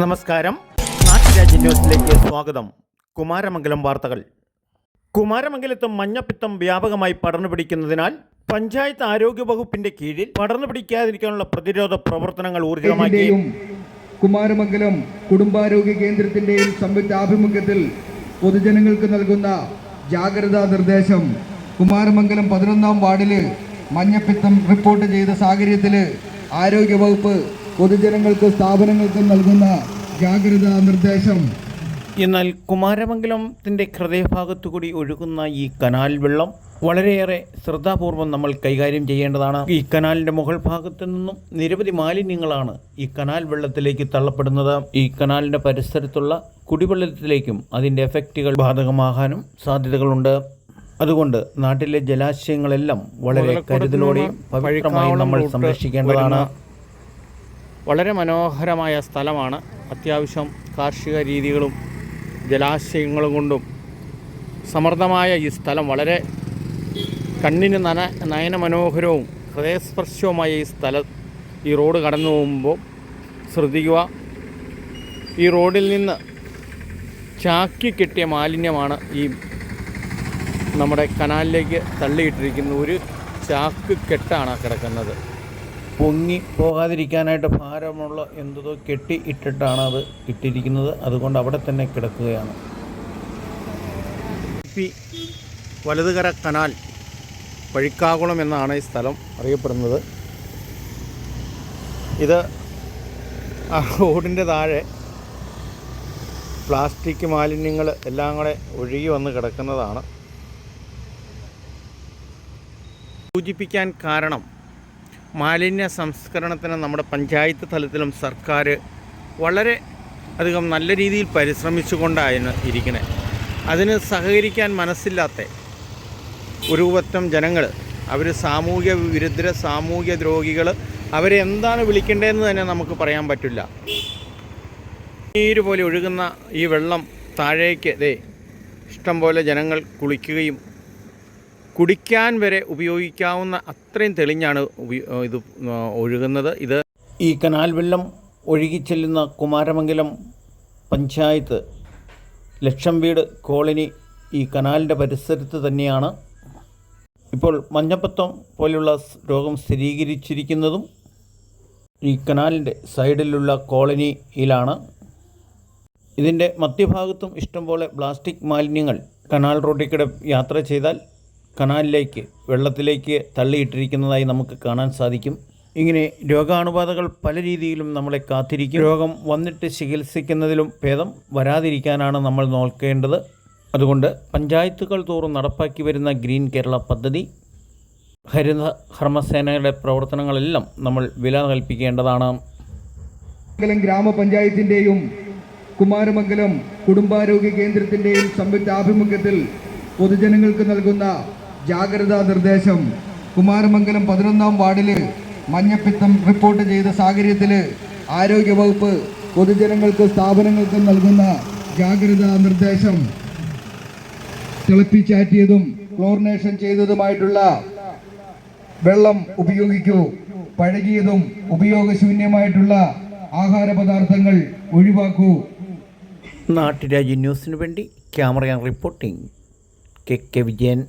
നമസ്കാരം. നാട്ടുരാജ്യ ന്യൂസിലേക്ക് സ്വാഗതം. കുമാരമംഗലം വാർത്തകൾ. കുമാരമംഗലത്ത് മഞ്ഞപ്പിത്തം വ്യാപകമായി പടർന്നു പിടിക്കുന്നതിനാൽ പഞ്ചായത്ത് ആരോഗ്യ വകുപ്പിന്റെ കീഴിൽ പടർന്നു പിടിക്കാതിരിക്കാനുള്ള പ്രതിരോധ പ്രവർത്തനങ്ങൾ ഊർജിതമാക്കി കുമാരമംഗലം കുടുംബാരോഗ്യ കേന്ദ്രത്തിന്റെയും സംയുക്ത ആഭിമുഖ്യത്തിൽ പൊതുജനങ്ങൾക്ക് നൽകുന്ന ജാഗ്രതാ നിർദ്ദേശം കുമാരമംഗലം പതിനൊന്നാം വാർഡിൽ മഞ്ഞപ്പിത്തം റിപ്പോർട്ട് ചെയ്ത സാഹചര്യത്തിൽ ആരോഗ്യവകുപ്പ് പൊതുജനങ്ങൾക്ക് സ്ഥാപനങ്ങൾക്കും നൽകുന്ന ജാഗ്രതാ നിർദ്ദേശം. എന്നാൽ കുമാരമംഗലത്തിന്റെ ഹൃദയഭാഗത്തു കൂടി ഒഴുകുന്ന ഈ കനാൽ വെള്ളം വളരെയേറെ ശ്രദ്ധാപൂർവം നമ്മൾ കൈകാര്യം ചെയ്യേണ്ടതാണ്. ഈ കനാലിന്റെ മുകൾ ഭാഗത്തു നിന്നും നിരവധി മാലിന്യങ്ങളാണ് ഈ കനാൽ വെള്ളത്തിലേക്ക് തള്ളപ്പെടുന്നത്. ഈ കനാലിന്റെ പരിസരത്തുള്ള കുടിവെള്ളത്തിലേക്കും അതിന്റെ എഫക്റ്റുകൾ ബാധകമാകാനും സാധ്യതകളുണ്ട്. അതുകൊണ്ട് നാട്ടിലെ ജലാശയങ്ങളെല്ലാം വളരെ കരുതലോടെയും പവിത്രമായും നമ്മൾ സംരക്ഷിക്കേണ്ടതാണ്. വളരെ മനോഹരമായ സ്ഥലമാണ്. അത്യാവശ്യം കാർഷിക രീതികളും ജലാശയങ്ങളും കൊണ്ടും സമൃദ്ധമായ ഈ സ്ഥലം. വളരെ കണ്ണിന് നന നയനമനോഹരവും ഹൃദയസ്പർശവുമായ ഈ സ്ഥലം ഈ റോഡ് കടന്നു പോകുമ്പോൾ ശ്രദ്ധിക്കുക. ഈ റോഡിൽ നിന്ന് ചാക്കി കെട്ടിയ മാലിന്യമാണ് ഈ നമ്മുടെ കനാലിലേക്ക് തള്ളിയിട്ടിരിക്കുന്ന ഒരു ചാക്ക് കെട്ടാണ് കിടക്കുന്നത്. പൊങ്ങി പോകാതിരിക്കാനായിട്ട് ഭാരമുള്ള എന്തോ കെട്ടി ഇട്ടിട്ടാണ് അത് ഇട്ടിരിക്കുന്നത്. അതുകൊണ്ട് അവിടെ തന്നെ കിടക്കുകയാണ്. പി വലതുകര കനാൽ വഴിക്കാകുളം എന്നാണ് ഈ സ്ഥലം അറിയപ്പെടുന്നത്. ഇത് ആ റോഡിന്റെ താഴെ പ്ലാസ്റ്റിക് മാലിന്യങ്ങൾ എല്ലാം കൂടെ ഒഴുകി വന്ന് കിടക്കുന്നതാണ്. സൂചിപ്പിക്കാൻ കാരണം മാലിന്യ സംസ്കരണത്തിന് നമ്മുടെ പഞ്ചായത്ത് തലത്തിലും സർക്കാർ വളരെ അധികം നല്ല രീതിയിൽ പരിശ്രമിച്ചുകൊണ്ടാണ് ഇരിക്കണേ. അതിന് സഹകരിക്കാൻ മനസ്സില്ലാത്ത ഒരു പറ്റം ജനങ്ങൾ അവർ സാമൂഹ്യ വിരുദ്ധര സാമൂഹ്യ ദ്രോഹികൾ അവരെ എന്താണ് വിളിക്കേണ്ടതെന്ന് തന്നെ നമുക്ക് പറയാൻ പറ്റില്ല. നീര് പോലെ ഒഴുകുന്ന ഈ വെള്ളം താഴേക്ക് ദേ ഇഷ്ടം പോലെ ജനങ്ങൾ കുളിക്കുകയും കുടിക്കാൻ വരെ ഉപയോഗിക്കാവുന്ന അത്രയും തെളിഞ്ഞാണ് ഇത് ഒഴുകുന്നത്. ഇത് ഈ കനാൽ വെള്ളം ഒഴുകിച്ചെല്ലുന്ന കുമാരമംഗലം പഞ്ചായത്ത് ലക്ഷം വീട് കോളനി ഈ കനാലിന്റെ പരിസരത്ത് തന്നെയാണ്. ഇപ്പോൾ മഞ്ഞപ്പത്തം പോലെയുള്ള രോഗം സ്ഥിരീകരിച്ചിരിക്കുന്നതും ഈ കനാലിന്റെ സൈഡിലുള്ള കോളനിയിലാണ്. ഇതിന്റെ മധ്യഭാഗത്തും ഇഷ്ടംപോലെ പ്ലാസ്റ്റിക് മാലിന്യങ്ങൾ കനാൽ റോഡിൽ യാത്ര ചെയ്താൽ കനാലിലേക്ക് വെള്ളത്തിലേക്ക് തള്ളിയിട്ടിരിക്കുന്നതായി നമുക്ക് കാണാൻ സാധിക്കും. ഇങ്ങനെ രോഗാണുബാധകൾ പല രീതിയിലും നമ്മളെ കാത്തിരിക്കും. രോഗം വന്നിട്ട് ചികിത്സിക്കുന്നതിലും ഭേദം വരാതിരിക്കാനാണ് നമ്മൾ നോക്കേണ്ടത്. അതുകൊണ്ട് പഞ്ചായത്തുകൾ തോറും നടപ്പാക്കി വരുന്ന ഗ്രീൻ കേരള പദ്ധതി ഹരിത കർമ്മസേനയുടെ പ്രവർത്തനങ്ങളെല്ലാം നമ്മൾ വില കൽപ്പിക്കേണ്ടതാണ്. ഗ്രാമപഞ്ചായത്തിന്റെയും കുമാരമംഗലം കുടുംബാരോഗ്യ കേന്ദ്രത്തിന്റെയും സംയുക്ത ആഭിമുഖ്യത്തിൽ പൊതുജനങ്ങൾക്ക് നൽകുന്ന ജാഗ്രതാ നിർദ്ദേശം. കുമാരമംഗലം പതിനൊന്നാം വാർഡിൽ മഞ്ഞപ്പിത്തം റിപ്പോർട്ട് ചെയ്ത സാഹചര്യത്തിൽ ആരോഗ്യവകുപ്പ് പൊതുജനങ്ങൾക്ക് സ്ഥാപനങ്ങൾക്കും നൽകുന്ന ജാഗ്രതാ നിർദ്ദേശം. തിളപ്പിച്ചാറ്റിയതും ക്ലോറിനേഷൻ ചെയ്തതുമായിട്ടുള്ള വെള്ളം ഉപയോഗിക്കൂ. പഴകിയതും ഉപയോഗശൂന്യമായിട്ടുള്ള ആഹാര പദാർത്ഥങ്ങൾ ഒഴിവാക്കൂ. നാട്ടുരാജ്യ ന്യൂസിനു വേണ്ടി camera reporting K K Vijayan.